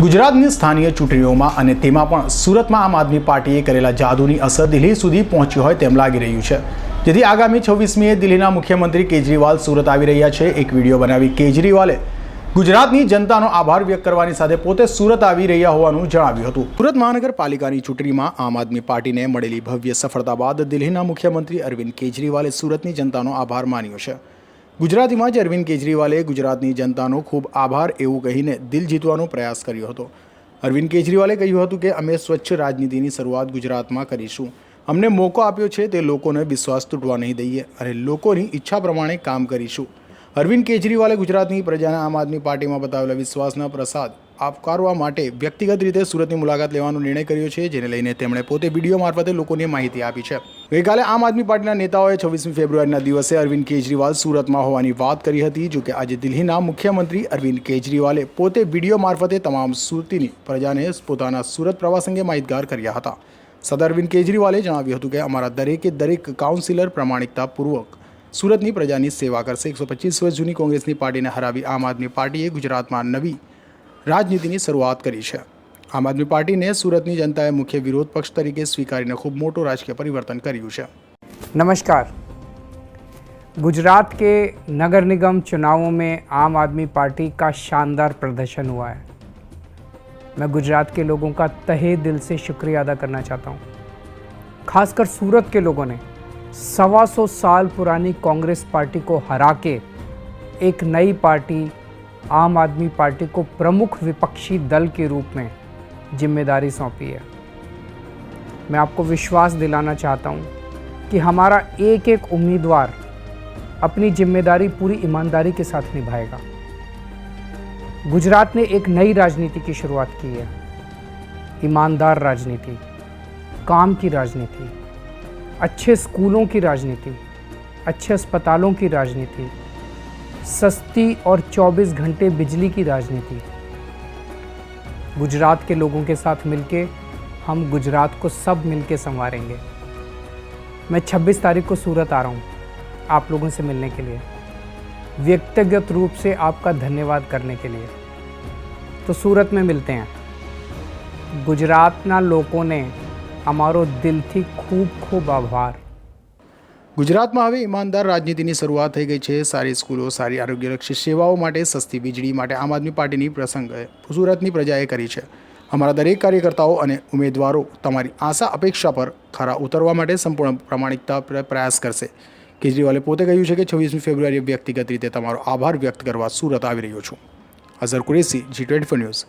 ગુજરાતની સ્થાનીય ચૂંટણીઓમાં અને તેમાં પણ સુરતમાં આમ આદમી પાર્ટીએ કરેલા જાદુની અસર દિલ્હી સુધી પહોંચી હોય તેમ લાગી રહ્યું છે. જેથી આગામી છવ્વીસમીએ દિલ્હીના મુખ્યમંત્રી કેજરીવાલ સુરત આવી રહ્યા છે. એક વીડિયો બનાવી કેજરીવાલે ગુજરાતની જનતાનો આભાર વ્યક્ત કરવાની સાથે પોતે સુરત આવી રહ્યા હોવાનું જણાવ્યું હતું. સુરત મહાનગરપાલિકાની ચૂંટણીમાં આમ આદમી પાર્ટીને મળેલી ભવ્ય સફળતા બાદ દિલ્હીના મુખ્યમંત્રી અરવિંદ કેજરીવાલે સુરતની જનતાનો આભાર માન્યો છે. ગુજરાતીમાં જ અરવિંદ કેજરીવાલે ગુજરાતની જનતાનો ખૂબ આભાર એવું કહીને દિલ જીતવાનો પ્રયાસ કર્યો હતો. અરવિંદ કેજરીવાલે કહ્યું હતું કે, અમે સ્વચ્છ રાજનીતિની શરૂઆત ગુજરાતમાં કરીશું. અમને મોકો આપ્યો છે તે લોકોને વિશ્વાસ તૂટવા નહીં દઈએ અને લોકોની ઈચ્છા પ્રમાણે કામ કરીશું. અરવિંદ કેજરીવાલે ગુજરાતની પ્રજાના આમ આદમી પાર્ટીમાં બતાવેલા વિશ્વાસના પ્રસાદ આવકારવા માટે વ્યક્તિગત રીતે સુરતની મુલાકાત લેવાનો નિર્ણય કર્યો છે, જેને લઈને તેમણે પોતે વીડિયો મારફતે લોકોને માહિતી આપી છે. ગઈકાલે આમ આદમી પાર્ટીના નેતાઓએ છવ્વીસમી ફેબ્રુઆરીના દિવસે અરવિંદ કેજરીવાલ સુરતમાં હોવાની વાત કરી હતી, જોકે આજે દિલ્હીના મુખ્યમંત્રી અરવિંદ કેજરીવાલે પોતે વીડિયો મારફતે તમામ સુરતીની પ્રજાને પોતાના સુરત પ્રવાસ અંગે માહિતગાર કર્યા હતા. સદર અરવિંદ કેજરીવાલે જણાવ્યું હતું કે અમારા દરેકે દરેક કાઉન્સિલર પ્રમાણિકતાપૂર્વક સુરતની પ્રજાની સેવા કરશે. એકસો પચીસ વર્ષ જૂની કોંગ્રેસની પાર્ટીને હરાવી આમ આદમી પાર્ટીએ ગુજરાતમાં નવી રાજનીતિની શરૂઆત કરી છે. આમ આદમી પાર્ટીને સુરતની જનતાએ મુખ્ય વિરોધ પક્ષ તરીકે સ્વીકારીને ખૂબ મોટું રાજકીય પરિવર્તન કર્યું છે नमस्कार गुजरात के नगर निगम चुनावों में आम आदमी पार्टी का शानदार प्रदर्शन हुआ है मैं गुजरात के लोगों का तहे दिल से शुक्रिया अदा करना चाहता हूँ खासकर सूरत के लोगों ने सवा सौ साल पुरानी कांग्रेस पार्टी को हरा के एक नई पार्टी आम आदमी पार्टी को प्रमुख विपक्षी दल के रूप में ज़िम्मेदारी सौंपी है। मैं आपको विश्वास दिलाना चाहता हूँ कि हमारा एक एक उम्मीदवार अपनी ज़िम्मेदारी पूरी ईमानदारी के साथ निभाएगा। गुजरात ने एक नई राजनीति की शुरुआत की है। ईमानदार राजनीति, काम की राजनीति, अच्छे स्कूलों की राजनीति, अच्छे अस्पतालों की राजनीति, सस्ती और 24 घंटे बिजली की राजनीति गुजरात के लोगों के साथ मिलके हम गुजरात को सब मिलके संवारेंगे मैं 26 तारीख को सूरत आ रहा हूँ आप लोगों से मिलने के लिए व्यक्तिगत रूप से आपका धन्यवाद करने के लिए तो सूरत में मिलते हैं गुजरातना લોકોને અમારો દિલથી ખૂબ ખૂબ આભાર ગુજરાતમાં હવે ઈમાનદાર રાજનીતિની શરૂઆત થઈ ગઈ છે. સારી સ્કૂલો, સારી આરોગ્યલક્ષી સેવાઓ માટે સસ્તી વીજળી માટે આમ આદમી પાર્ટીની પ્રસંગે સુરતની પ્રજાએ કરી છે. અમારા દરેક કાર્યકર્તાઓ અને ઉમેદવારો તમારી આશા, અપેક્ષા પર ખરા ઉતરવા માટે સંપૂર્ણ પ્રામાણિકતા પ્રયાસ કરશે. કેજરીવાલે પોતે કહ્યું છે કે છવ્વીસમી ફેબ્રુઆરીએ વ્યક્તિગત રીતે તમારો આભાર વ્યક્ત કરવા સુરત આવી રહ્યો છું. Azhar Qureshi, G twenty news.